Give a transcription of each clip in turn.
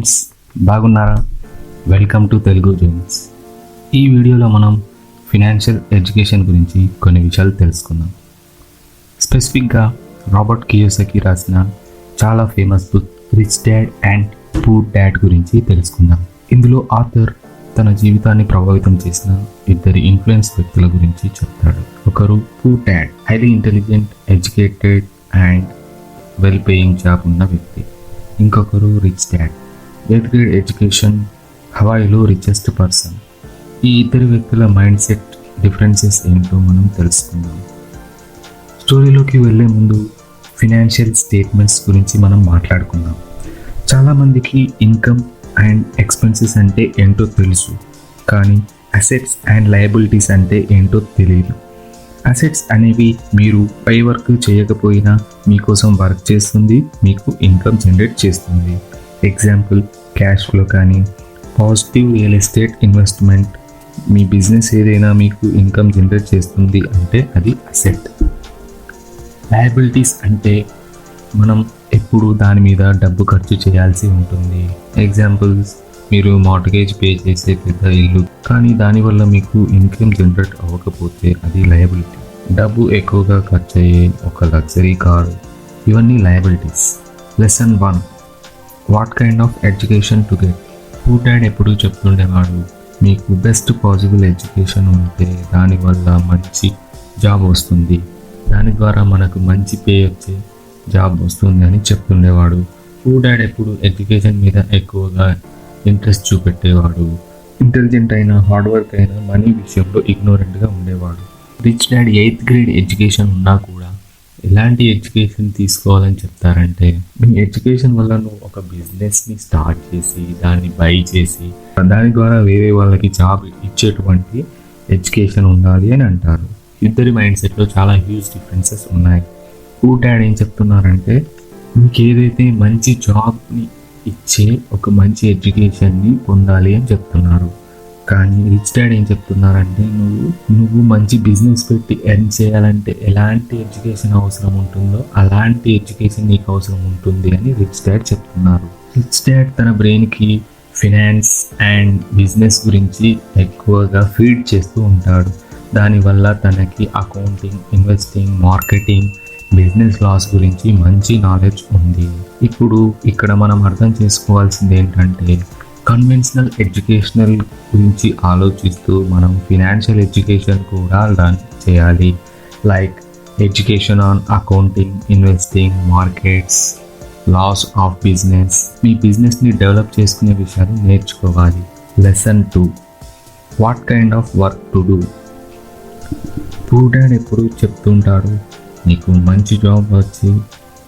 Friends బాగున్నారా? Welcome to Telugu Jones ఈ వీడియోలో మనం ఫినాన్షియల్ ఎడ్యుకేషన్ గురించి కొన్ని విషయాలు తెలుసుకుందాం. స్పెసిఫిక్గా రాబర్ట్ కియోసకి రాసిన చాలా famous book rich dad and poor dad గురించి తెలుసుకుందాం. ఇందులో ఆథర్ తన జీవితాన్ని ప్రభావితం చేసిన ఇద్దరి ఇన్ఫ్లుయెన్స్ వ్యక్తుల గురించి చెప్తాడు. ఒకరు poor dad highly intelligent educated and well paying job ఉన్న వ్యక్తి. ఇంకొకరు rich dad. Eighth grade education హవాయిలో richest person ఈ ఇద్దరు వ్యక్తుల మైండ్ సెట్ డిఫరెన్సెస్ ఏంటో మనం తెలుసుకుందాం. స్టోరీలోకి వెళ్ళే ముందు ఫినాన్షియల్ స్టేట్మెంట్స్ గురించి మనం మాట్లాడుకుందాం. చాలామందికి ఇన్కమ్ అండ్ ఎక్స్పెన్సెస్ అంటే ఏంటో తెలుసు. కానీ అసెట్స్ అండ్ లయబిలిటీస్ అంటే ఏంటో తెలియదు. అసెట్స్ అనేవి మీరు పై వర్క్ చేయకపోయినా మీకోసం వర్క్ చేస్తుంది మీకు ఇన్కమ్ జనరేట్ చేస్తుంది. ఎగ్జాంపుల్ క్యాష్ ఫ్లో కానీ పాజిటివ్ రియల్ ఎస్టేట్ ఇన్వెస్ట్మెంట్ మీ బిజినెస్ ఏదైనా మీకు ఇన్కమ్ జనరేట్ చేస్తుంది అంటే అది అసెట్ లయబిలిటీస్ అంటే మనం ఎప్పుడు దాని మీద డబ్బు ఖర్చు చేయాల్సి ఉంటుంది. ఎగ్జాంపుల్స్ మీరు మార్టగేజ్ పే చేసే పెద్ద ఇల్లు కానీ దానివల్ల మీకు ఇన్కమ్ జనరేట్ అవ్వకపోతే అది లయబిలిటీ డబ్బు ఎక్కువగా ఖర్చు అయ్యే ఒక లగ్జరీ కారు ఇవన్నీ liabilities lesson one what kind of education to get two dad ఎప్పుడు చెప్తుండేవాడు మీకు బెస్ట్ పాసిబుల్ ఎడ్యుకేషన్ ఉంటే దానివల్ల మంచి జాబ్ వస్తుంది. దాని ద్వారా మనకు మంచి పే వచ్చే జాబ్ వస్తుంది అని చెప్తుండేవాడు. టూ డాడ్ ఎప్పుడు ఎడ్యుకేషన్ మీద ఎక్కువగా ఇంట్రెస్ట్ చూపెట్టేవాడు. ఇంటెలిజెంట్ అయినా హార్డ్ వర్క్ అయినా మనీ విషయంలో ఇగ్నోరెంట్గా ఉండేవాడు. Rich dad eighth grade education ఉన్నా కూడా ఎలాంటి ఎడ్యుకేషన్ తీసుకోవాలని చెప్తారంటే మీ ఎడ్యుకేషన్ వల్ల నువ్వు ఒక బిజినెస్ని స్టార్ట్ చేసి దాన్ని బై చేసి దాని ద్వారా వేరే వాళ్ళకి జాబ్ ఇచ్చేటువంటి ఎడ్యుకేషన్ ఉండాలి అని అంటారు. ఇద్దరి మైండ్ సెట్లో చాలా హ్యూజ్ డిఫరెన్సెస్ ఉన్నాయి. టూ డాడ్ ఏం చెప్తున్నారంటే మీకు ఏదైతే మంచి జాబ్ని ఇచ్చే ఒక మంచి ఎడ్యుకేషన్ని పొందాలి అని చెప్తున్నారు. కానీ రిచ్ డాడ్ ఏం చెప్తున్నారంటే నువ్వు నువ్వు మంచి బిజినెస్ పెట్టి ఎర్న్ చేయాలంటే ఎలాంటి ఎడ్యుకేషన్ అవసరం ఉంటుందో అలాంటి ఎడ్యుకేషన్ నీకు అవసరం ఉంటుంది అని రిచ్ డాడ్ చెప్తున్నారు. రిచ్ డాడ్ తన బ్రెయిన్కి ఫినాన్స్ అండ్ బిజినెస్ గురించి ఎక్కువగా ఫీడ్ చేస్తూ ఉంటాడు. దానివల్ల తనకి accounting investing marketing business laws గురించి మంచి నాలెడ్జ్ ఉంది. ఇప్పుడు ఇక్కడ మనం అర్థం చేసుకోవాల్సింది ఏంటంటే కన్వెన్షనల్ ఎడ్యుకేషనల్ గురించి ఆలోచిస్తూ మనం ఫినాన్షియల్ ఎడ్యుకేషన్ కూడా లర్న్ చేయాలి. Like education on accounting investing markets laws of business మీ బిజినెస్ని డెవలప్ చేసుకునే విషయాలు నేర్చుకోవాలి. Lesson two what kind of work to do poor ఎప్పుడు చెప్తుంటాడు నీకు మంచి జాబ్ వచ్చి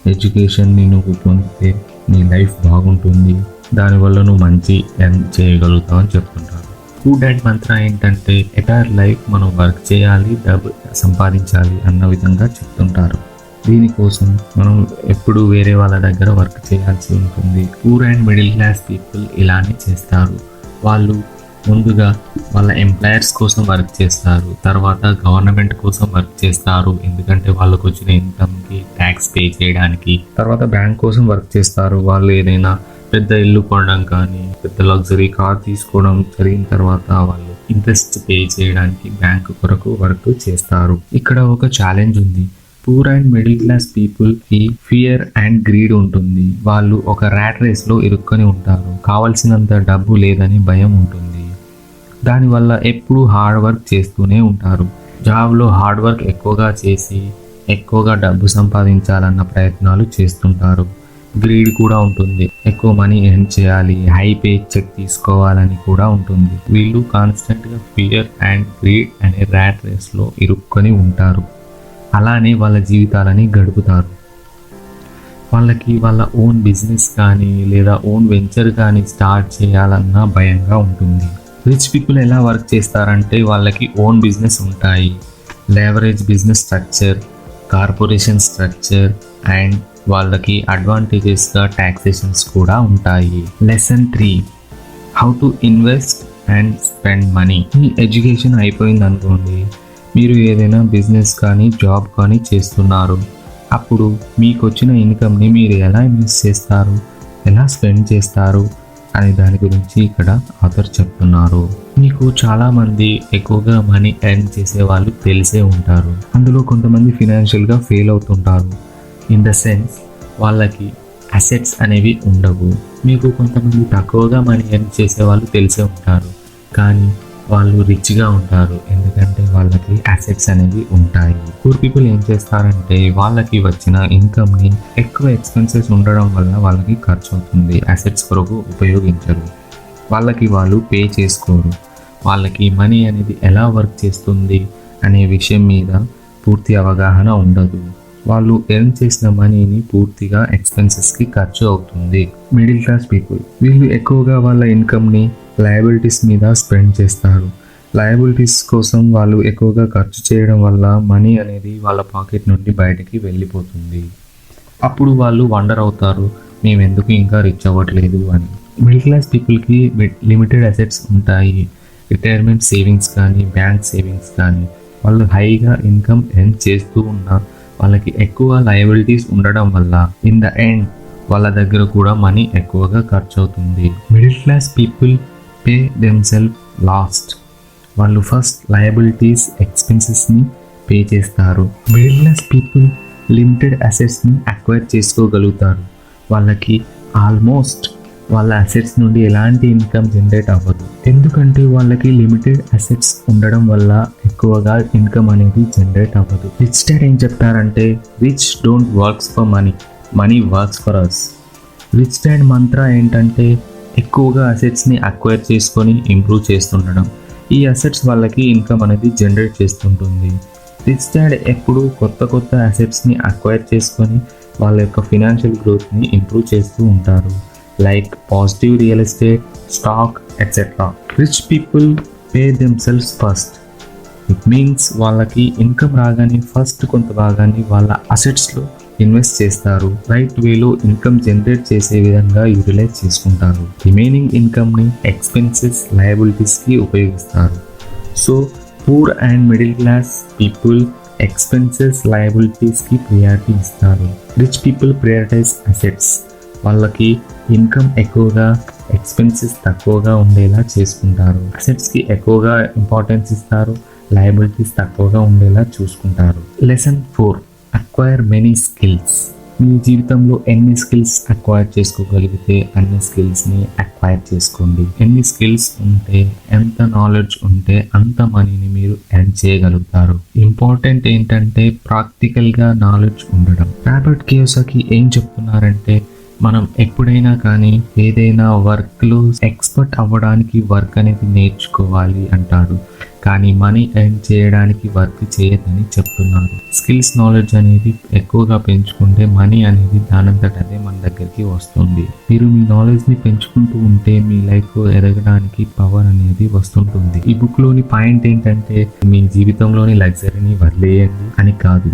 ఎడ్యుకేషన్ని నువ్వు పొందితే నీ లైఫ్ బాగుంటుంది. దానివల్ల నువ్వు మంచి ఎర్న్ చేయగలుగుతావు అని చెప్తుంటారు. టూ డాడ్ మంత్ర ఏంటంటే ఎటైర్ లైఫ్ మనం వర్క్ చేయాలి డబ్బు సంపాదించాలి అన్న విధంగా చెప్తుంటారు. దీనికోసం మనం ఎప్పుడు వేరే వాళ్ళ దగ్గర వర్క్ చేయాల్సి ఉంటుంది. Poor and middle class people ఇలానే చేస్తారు. వాళ్ళు ముందుగా వాళ్ళ ఎంప్లాయర్స్ కోసం వర్క్ చేస్తారు. తర్వాత గవర్నమెంట్ కోసం వర్క్ చేస్తారు. ఎందుకంటే వాళ్ళకు వచ్చిన ఇన్కమ్కి ట్యాక్స్ పే చేయడానికి. తర్వాత బ్యాంక్ కోసం వర్క్ చేస్తారు. వాళ్ళు ఏదైనా పెద్ద ఇల్లు కొనడం కానీ పెద్ద లగ్జరీ కార్ తీసుకోవడం జరిగిన తర్వాత వాళ్ళు ఇంట్రెస్ట్ పే చేయడానికి బ్యాంక్ కొరకు వర్క్ చేస్తారు. ఇక్కడ ఒక ఛాలెంజ్ ఉంది. పూర్ అండ్ మిడిల్ క్లాస్ పీపుల్కి ఫియర్ అండ్ గ్రీడ్ ఉంటుంది. వాళ్ళు ఒక ర్యాట్ రేస్లో ఇరుక్కొని ఉంటారు. కావలసినంత డబ్బు లేదని భయం ఉంటుంది. దానివల్ల ఎప్పుడూ హార్డ్ వర్క్ చేస్తూనే ఉంటారు. జాబ్లో హార్డ్ వర్క్ ఎక్కువగా చేసి ఎక్కువగా డబ్బు సంపాదించాలన్న ప్రయత్నాలు చేస్తుంటారు. గ్రీడ్ కూడా ఉంటుంది. ఎక్కువ మనీ ఎర్న్ చేయాలి హై పే చెక్ తీసుకోవాలని కూడా ఉంటుంది. వీళ్ళు కాన్స్టెంట్గా ఫియర్ అండ్ గ్రీడ్ అనే ర్యాట్ రేస్లో ఇరుక్కొని ఉంటారు. అలానే వాళ్ళ జీవితాలని గడుపుతారు. వాళ్ళకి వాళ్ళ ఓన్ బిజినెస్ కానీ లేదా ఓన్ వెంచర్ కానీ స్టార్ట్ చేయాలన్న భయంగా ఉంటుంది. రిచ్ పీపుల్ ఎలా వర్క్ చేస్తారంటే వాళ్ళకి ఓన్ బిజినెస్ ఉంటాయి. Leverage business structure corporation structure and వాళ్ళకి అడ్వాంటేజెస్గా ట్యాక్సేషన్స్ కూడా ఉంటాయి. Lesson three how to invest and spend money me education అయిపోయింది అనుకోండి మీరు ఏదైనా బిజినెస్ కానీ జాబ్ కానీ చేస్తున్నారు. అప్పుడు మీకు వచ్చిన ఇన్కమ్ని మీరు ఎలా ఇన్వెస్ట్ చేస్తారు ఎలా స్పెండ్ చేస్తారు అనే దాని గురించి ఇక్కడ ఆథర్ చెప్తున్నారు. మీకు చాలామంది ఎక్కువగా మనీ ఎర్న్ చేసే వాళ్ళు తెలిసే ఉంటారు. అందులో కొంతమంది ఫినాన్షియల్గా ఫెయిల్ అవుతుంటారు. ఇన్ ద సెన్స్ వాళ్ళకి అసెట్స్ అనేవి ఉండవు. మీకు కొంతమంది తక్కువగా మనీ ఎర్న్ చేసే వాళ్ళు తెలిసే ఉంటారు. కానీ వాళ్ళు రిచ్గా ఉంటారు. ఎందుకంటే వాళ్ళకి అసెట్స్ అనేవి ఉంటాయి. పూర్ పీపుల్ ఏం చేస్తారంటే వాళ్ళకి వచ్చిన ఇన్కమ్ని ఎక్కువ ఎక్స్పెన్సెస్ ఉండడం వల్ల వాళ్ళకి ఖర్చు అవుతుంది. అసెట్స్ కొరకు ఉపయోగించరు. వాళ్ళకి వాళ్ళు పే చేసుకోరు. వాళ్ళకి మనీ అనేది ఎలా వర్క్ చేస్తుంది అనే విషయం మీద పూర్తి అవగాహన ఉండదు. వాళ్ళు ఎర్న్ చేసిన మనీని పూర్తిగా ఎక్స్పెన్సెస్కి ఖర్చు అవుతుంది. మిడిల్ క్లాస్ పీపుల్ వీళ్ళు ఎక్కువగా వాళ్ళ ఇన్కమ్ని లయబిలిటీస్ మీద స్పెండ్ చేస్తారు. లయబిలిటీస్ కోసం వాళ్ళు ఎక్కువగా ఖర్చు చేయడం వల్ల మనీ అనేది వాళ్ళ పాకెట్ నుండి బయటకి వెళ్ళిపోతుంది. అప్పుడు వాళ్ళు వండర్ అవుతారు మేము ఎందుకు ఇంకా రిచ్ అవ్వట్లేదు? అని. మిడిల్ క్లాస్ పీపుల్కి లిమిటెడ్ అసెట్స్ ఉంటాయి. రిటైర్మెంట్ సేవింగ్స్ కానీ బ్యాంక్ సేవింగ్స్ కానీ వాళ్ళు హైగా ఇన్కమ్ ఎర్న్ చేస్తూ ఉన్నా వాళ్ళకి ఎక్కువ లయబిలిటీస్ ఉండడం వల్ల ఇన్ ద ఎండ్ వాళ్ళ దగ్గర కూడా మనీ ఎక్కువగా ఖర్చు అవుతుంది middle class people pay them self last వాళ్ళు ఫస్ట్ లయబిలిటీస్ ఎక్స్పెన్సెస్ని పే చేస్తారు మిడిల్ క్లాస్ పీపుల్ లిమిటెడ్ అసెట్స్ని అక్వైర్ చేసుకోగలుగుతారు. వాళ్ళకి ఆల్మోస్ట్ వాళ్ళ అసెట్స్ నుండి ఎలాంటి ఇన్కమ్ జనరేట్ అవ్వదు. ఎందుకంటే వాళ్ళకి లిమిటెడ్ అసెట్స్ ఉండడం వల్ల ఎక్కువగా ఇన్కమ్ అనేది జనరేట్ అవ్వదు. రిచ్ డాడ్ ఏం చెప్తారంటే rich don't works for money money works for us rich dad మంత్ర ఏంటంటే ఎక్కువగా అసెట్స్ని అక్వైర్ చేసుకొని ఇంప్రూవ్ చేస్తుండడం. ఈ అసెట్స్ వాళ్ళకి ఇన్కమ్ అనేది జనరేట్ చేస్తుంటుంది. రిచ్ డాడ్ ఎప్పుడు కొత్త కొత్త అసెట్స్ని అక్వైర్ చేసుకొని వాళ్ళ యొక్క ఫినాన్షియల్ గ్రోత్ని ఇంప్రూవ్ చేస్తూ ఉంటారు. Like positive real estate stock etcetera rich people pay themselves first it means వాళ్ళకి ఇన్కమ్ రాగానే ఫస్ట్ కొంత భాగాన్ని వాళ్ళ అసెట్స్లో ఇన్వెస్ట్ చేస్తారు. రైట్ వేలో ఇన్కమ్ జనరేట్ చేసే విధంగా యూటిలైజ్ చేసుకుంటారు. రిమైనింగ్ ఇన్కమ్ని ఎక్స్పెన్సెస్ లయబిలిటీస్కి ఉపయోగిస్తారు. So poor and middle class people expenses లయబిలిటీస్కి priority ఇస్తారు. రిచ్ పీపుల్ ప్రియారిటైజ్ అసెట్స్ వాళ్ళకి ఇన్కమ్ ఎక్కువగా ఎక్స్పెన్సెస్ తక్కువగా ఉండేలా చేసుకుంటారు. అసెట్స్కి ఎక్కువగా ఇంపార్టెన్స్ ఇస్తారు. లయబిలిటీస్ తక్కువగా ఉండేలా చూసుకుంటారు. Lesson four acquire many skills మీ జీవితంలో ఎన్ని స్కిల్స్ అక్వైర్ చేసుకోగలిగితే అన్ని స్కిల్స్ని అక్వైర్ చేసుకోండి. ఎన్ని స్కిల్స్ ఉంటే ఎంత నాలెడ్జ్ ఉంటే అంత మనీని మీరు ఎర్న్ చేయగలుగుతారు. ఇంపార్టెంట్ ఏంటంటే ప్రాక్టికల్గా నాలెడ్జ్ ఉండడం. రాబర్ట్ కియోసాకి ఏం చెప్తున్నారంటే మనం ఎప్పుడైనా కానీ ఏదైనా వర్క్లో ఎక్స్పర్ట్ అవ్వడానికి వర్క్ అనేది నేర్చుకోవాలి అంటాడు కానీ మనీ ఎర్న్ చేయడానికి వర్క్ చేయదని చెప్తున్నారు స్కిల్స్ నాలెడ్జ్ అనేది ఎక్కువగా పెంచుకుంటే మనీ అనేది దానంతట మన దగ్గరికి వస్తుంది. మీరు మీ నాలెడ్జ్ని పెంచుకుంటూ ఉంటే మీ లైఫ్ ఎదగడానికి పవర్ అనేది వస్తుంటుంది. ఈ బుక్లోని పాయింట్ ఏంటంటే మీ జీవితంలోని లగ్జరీని వదిలేయండి అని కాదు.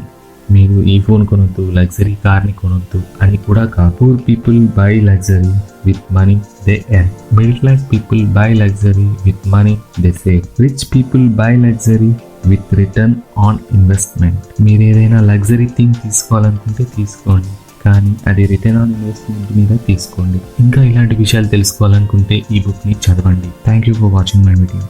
మీరు ఈ ఫోన్ కొనొద్దు లగ్జరీ కార్ని కొనొద్దు అని కూడా కాదు. Poor people buy luxury with money they earn middle class people buy luxury with money they save rich people buy luxury with return on investment మీరు ఏదైనా లగ్జరీ థింగ్ తీసుకోవాలనుకుంటే తీసుకోండి. కానీ అది రిటర్న్ ఆన్ ఇన్వెస్ట్మెంట్ మీద తీసుకోండి. ఇంకా ఇలాంటి విషయాలు తెలుసుకోవాలనుకుంటే ఈ బుక్ని చదవండి. Thank you for watching my video